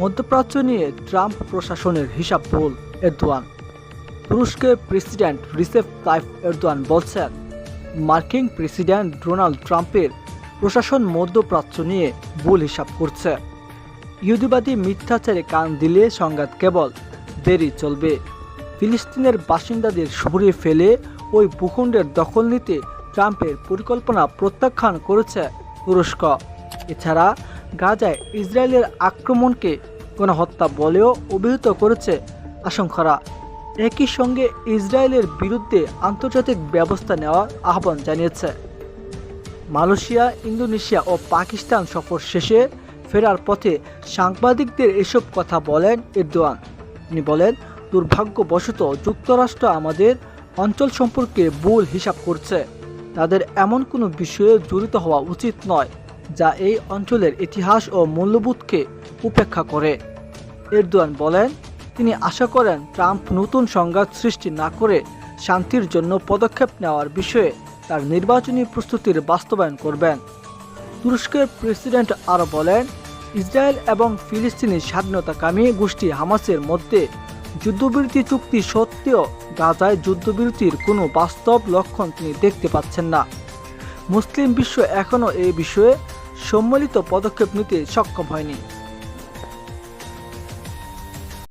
মধ্যপ্রাচ্য নিয়ে ট্রাম্প প্রশাসনের হিসাব ভুল, এরদোয়ান। তুরস্কের প্রেসিডেন্ট রিসেপ তাইফ এরদোয়ান বলছেন, মার্কিন প্রেসিডেন্ট ডোনাল্ড ট্রাম্পের প্রশাসন মধ্যপ্রাচ্য নিয়ে ভুল হিসাব করছে। ইহুদিবাদী মিথ্যাচারে কান দিলে সংঘাত কেবল দেরি চলবে। ফিলিস্তিনের বাসিন্দাদের সরিয়ে ফেলে ওই ভূখণ্ডের দখল নিতে ট্রাম্পের পরিকল্পনা প্রত্যাখ্যান করেছে তুরস্ক। এছাড়া গাজায় ইসরায়েলের আক্রমণকে গণহত্যা বলেও অভিহিত করেছে আশঙ্কারা। একই সঙ্গে ইসরায়েলের বিরুদ্ধে আন্তর্জাতিক ব্যবস্থা নেওয়ার আহ্বান জানিয়েছে। মালয়েশিয়া, ইন্দোনেশিয়া ও পাকিস্তান সফর শেষে ফেরার পথে সাংবাদিকদের এসব কথা বলেন এরদোয়ান। তিনি বলেন, দুর্ভাগ্যবশত যুক্তরাষ্ট্র আমাদের অঞ্চল সম্পর্কে ভুল হিসাব করছে। তাদের এমন কোনো বিষয়ে জড়িত হওয়া উচিত নয়। যা এই অঞ্চলের ইতিহাস ও মূল্যবোধকে উপেক্ষা করে। এরদোয়ান বলেন, তিনি আশা করেন ট্রাম্প নতুন সংঘাত সৃষ্টি না করে শান্তির জন্য পদক্ষেপ নেওয়ার বিষয়ে তার নির্বাচনী প্রস্তুতির বাস্তবায়ন করবেন। তুরস্কের প্রেসিডেন্ট আরও বলেন, ইসরায়েল এবং ফিলিস্তিনি স্বাধীনতাকামী গোষ্ঠী হামাসের মধ্যে যুদ্ধবিরতি চুক্তি সত্ত্বেও গাজায় যুদ্ধবিরতির কোনো বাস্তব লক্ষণ তিনি দেখতে পাচ্ছেন না। মুসলিম বিশ্ব এখনও এই বিষয়ে সম্মিলিত পদক্ষেপ নিতে সক্ষম হয়নি।